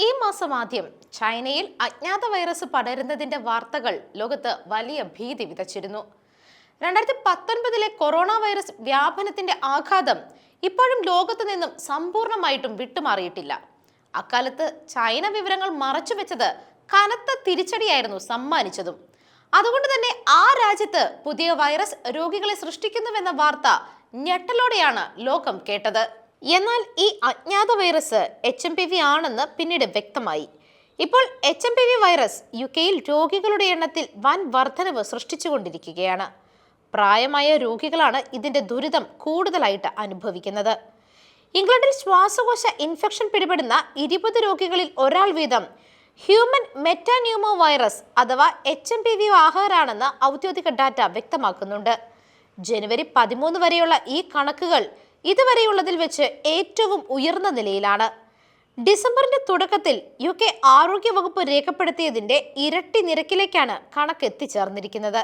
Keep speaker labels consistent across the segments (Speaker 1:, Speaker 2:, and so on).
Speaker 1: ഈ മാസം ആദ്യം ചൈനയിൽ അജ്ഞാത വൈറസ് പടരുന്നതിന്റെ വാർത്തകൾ ലോകത്ത് വലിയ ഭീതി വിതച്ചിരുന്നു. രണ്ടായിരത്തി പത്തൊൻപതിലെ കൊറോണ വൈറസ് വ്യാപനത്തിന്റെ ആഘാതം ഇപ്പോഴും ലോകത്തു നിന്നും സമ്പൂർണമായിട്ടും വിട്ടുമാറിയിട്ടില്ല. അക്കാലത്ത് ചൈന വിവരങ്ങൾ മറച്ചു വെച്ചത് കനത്ത തിരിച്ചടിയായിരുന്നു സമ്മാനിച്ചതും. അതുകൊണ്ട് തന്നെ ആ രാജ്യത്ത് പുതിയ വൈറസ് രോഗികളെ സൃഷ്ടിക്കുന്നുവെന്ന വാർത്ത ഞെട്ടലോടെയാണ് ലോകം കേട്ടത്. എന്നാൽ ഈ അജ്ഞാത virus H M P V ആണെന്ന് പിന്നീട് വ്യക്തമായി. ഇപ്പോൾ H M P V virus U കെയിൽ രോഗികളുടെ എണ്ണത്തിൽ വൻ വർധനവ് സൃഷ്ടിച്ചുകൊണ്ടിരിക്കുകയാണ്. പ്രായമായ രോഗികളാണ് ഇതിന്റെ ദുരിതം കൂടുതലായിട്ട് അനുഭവിക്കുന്നത്. ഇംഗ്ലണ്ടിൽ ശ്വാസകോശ ഇൻഫെക്ഷൻ പിടിപെടുന്ന ഇരുപത് രോഗികളിൽ ഒരാൾ വീതം ഹ്യൂമൻ മെറ്റാന്യൂമോ വൈറസ് അഥവാ എച്ച് എം പി വി വാഹകരാണെന്ന് ഔദ്യോഗിക ഡാറ്റ വ്യക്തമാക്കുന്നുണ്ട്. ജനുവരി പതിമൂന്ന് വരെയുള്ള ഈ കണക്കുകൾ ഇതുവരെയുള്ളതിൽ വെച്ച് ഏറ്റവും ഉയർന്ന നിലയിലാണ്. ഡിസംബറിന്റെ തുടക്കത്തിൽ യു കെ ആരോഗ്യവകുപ്പ് രേഖപ്പെടുത്തിയതിന്റെ ഇരട്ടി നിരക്കിലേക്കാണ് കണക്ക് എത്തിച്ചേർന്നിരിക്കുന്നത്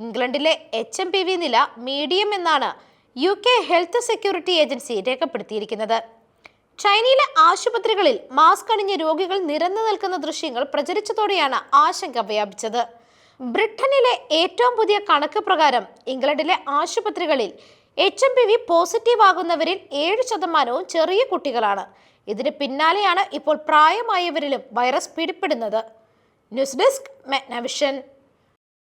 Speaker 1: ഇംഗ്ലണ്ടിലെ എച്ച് എം പി വി നില മീഡിയം എന്നാണ് U K health security agency രേഖപ്പെടുത്തിയിരിക്കുന്നത്. ചൈനയിലെ ആശുപത്രികളിൽ മാസ്ക് അണിഞ്ഞ രോഗികൾ നിരന്നു നിൽക്കുന്ന ദൃശ്യങ്ങൾ പ്രചരിച്ചതോടെയാണ് ആശങ്ക വ്യാപിച്ചത്. ബ്രിട്ടനിലെ ഏറ്റവും പുതിയ കണക്ക് പ്രകാരം ഇംഗ്ലണ്ടിലെ ആശുപത്രികളിൽ H M P V positive ആകുന്നവരിൽ ഏഴ് ശതമാനവും ചെറിയ കുട്ടികളാണ്. ഇതിന് പിന്നാലെയാണ് ഇപ്പോൾ പ്രായമായവരിലും വൈറസ് പിടിപെടുന്നത്. News desk മെഗ്നവിഷൻ